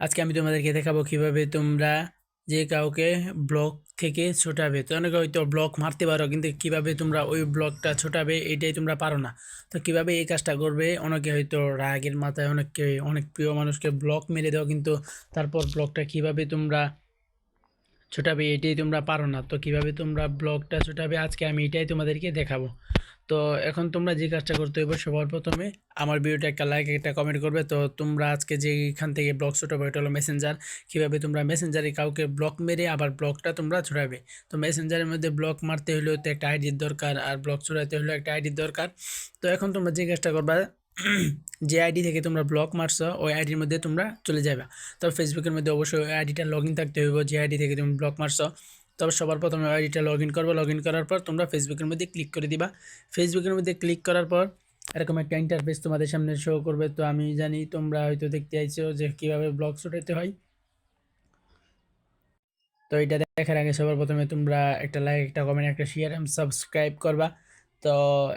আজকে আমি তোমাদেরকে দেখাবো কীভাবে তোমরা যে কাউকে ব্লক থেকে ছোটাবে। তো অনেকে হয়তো ব্লক মারতে পারো, কিন্তু কীভাবে তোমরা ওই ব্লকটা ছোটাবে এটাই তোমরা পারো না। তো কীভাবে এই কাজটা করবে? অনেকে হয়তো রাগের মাথায়, অনেককে, অনেক প্রিয় মানুষকে ব্লক মেরে দাও, কিন্তু তারপর ব্লকটা কীভাবে তোমরা ছোটাবে এটাই তোমরা পারো না। তো কীভাবে তোমরা ব্লগটা ছোটাবে? আজকে আমি এটাই তোমাদেরকে দেখাবো। তো এখন তোমরা যে কাজটা করতে হবে সবার প্রথমে আমার ভিডিওটা একটা লাইক একটা কমেন্ট করবে। তো তোমরা আজকে যে এখান থেকে ব্লগ ছোটাবে এটা হলো মেসেঞ্জার কীভাবে তোমরা মেসেঞ্জারে কাউকে ব্লক মেরে আবার ব্লকটা তোমরা ছড়াবে? তো মেসেঞ্জারের মধ্যে ব্লক মারতে হলেও তো একটা আইডির দরকার আর ব্লক ছড়াতে হলেও একটা আইডির দরকার। তো এখন তোমরা যে কাজটা করবা, যে আইডি থেকে তোমরা ব্লক মারছো, ওই আইডির মধ্যে তোমরা চলে যাবে। তবে ফেসবুকের মধ্যে অবশ্যই ওই আইডিটা লগ ইন থাকতে হইব, যে আইডি থেকে তুমি ব্লক মারছো। তবে সবার প্রথমে আইডিটা লগ ইন করব। লগ ইন করার পর তোমরা ফেসবুকের মধ্যে ক্লিক করে দিবা। ফেসবুকের মধ্যে ক্লিক করার পর এরকম একটা ইন্টারফেস তোমাদের সামনে শো করবে। তো আমি জানি তোমরা হয়তো দেখতে চাইছো যে কীভাবে ব্লগ ছোটাতে হয়। তো এটা দেখার আগে সবার প্রথমে তোমরা একটা লাইক একটা কমেন্ট একটা শেয়ার এবং সাবস্ক্রাইব করবা। তো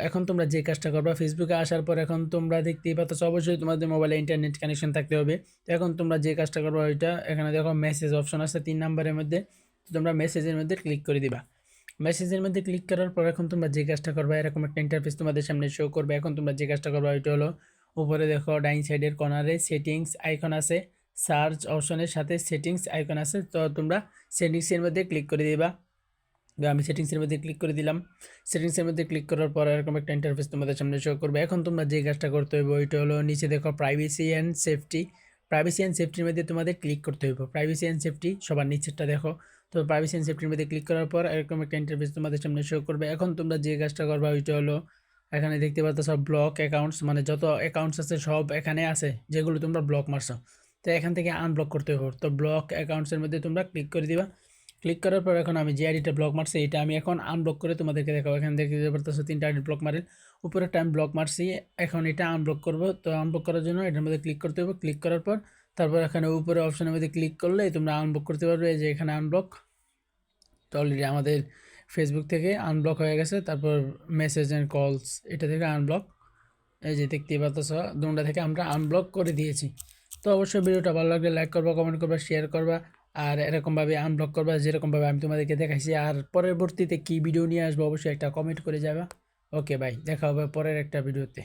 এখন তোমরা যে কাজটা করবা ফেসবুকে আসার পর এখন তোমরা দেখতেই পাচ্ছ, অবশ্যই তোমাদের মোবাইলে ইন্টারনেট কানেকশন থাকতে হবে। তো এখন তোমরা যে কাজটা করবা, ওইটা এখানে দেখো মেসেজ অপশন আছে তিন নাম্বারের মধ্যে। তোমরা মেসেজের মধ্যে ক্লিক করে দিবা। মেসেজের মধ্যে ক্লিক করার পর এখন তোমরা যে কাজটা করবা, এরকম একটা ইন্টারফেস তোমাদের সামনে শো করবে। এখন তোমরা যে কাজটা করবা, ওইটা হলো উপরে দেখো, ডাইন সাইডের কর্নারে সেটিংস আইকন আছে সার্চ অপশনের সাথে সেটিংস আইকন আছে, তো তোমরা সেটিংসের মধ্যে ক্লিক করে দিবা। আমি সেটিংসের মধ্যে ক্লিক করে দিলাম। সেটিংসের মধ্যে ক্লিক করার পর এরকম একটা ইন্টারফেস তোমাদের সামনে শো করবে। এখন তোমরা যে কাজটা করতে হবে ওইটা হলো নিচে দেখো privacy and safety privacy and সেফটির মধ্যে তোমাদের ক্লিক করতে হইব। প্রাইভেসি অ্যান্ড সেফটি সবার নিচেরটা দেখো। তো প্রাইভেসি অ্যান্ড সেফটির মধ্যে ক্লিক করার পর এরকম একটা ইন্টারফেস তোমাদের সামনে শো করবে। এখন তোমরা যে কাজটা করবে ওইটা হলো, এখানে দেখতে পাচ্ছ সব ব্লক অ্যাকাউন্টস মানে যত অ্যাকাউন্টস আছে সব এখানে আছে, যেগুলো তোমরা ব্লক মারছো। তো এখান থেকে আনব্লক করতে হবে তো ব্লক অ্যাকাউন্টসের মধ্যে তোমরা ক্লিক করে দিবা। ক্লিক করার পর এখন আমি যে আইডিটা ব্লক মারছি এটা আমি এখন আনব্লক করে তোমাদেরকে দেখাবো। এখানে দেখতে পারতেছো তিনটা আইডি ব্লক মারেন। উপরে আমি ব্লক মারছি, এখন এটা আনব্লক করব। তো আনব্লক করার জন্য এটার মধ্যে ক্লিক করতে হবে। ক্লিক করার পর তারপর এখানে উপরে অপশনের মধ্যে ক্লিক করলে তোমরা আনব্লক করতে পারবে। যে এখানে আনব্লক তো অলরেডি আমাদের ফেসবুক থেকে আনব্লক হয়ে গেছে। তারপর মেসেজ অ্যান্ড কলস এটা থেকে আনব্লক এই যে দেখতেই পাচ্ছ দুটা থেকে আমরা আনব্লক করে দিয়েছি। তো অবশ্যই ভিডিওটা ভালো লাগলে লাইক করবা কমেন্ট করবা শেয়ার করবা। আর এরকমভাবে আনব্লক করবা, যেরকমভাবে আমি তোমাদেরকে দেখাইছি। আর পরবর্তীতে কি ভিডিও নিয়ে আসব, অবশ্যই একটা কমেন্ট করে যাবা। ওকে ভাই দেখা হবে পরের একটা ভিডিওতে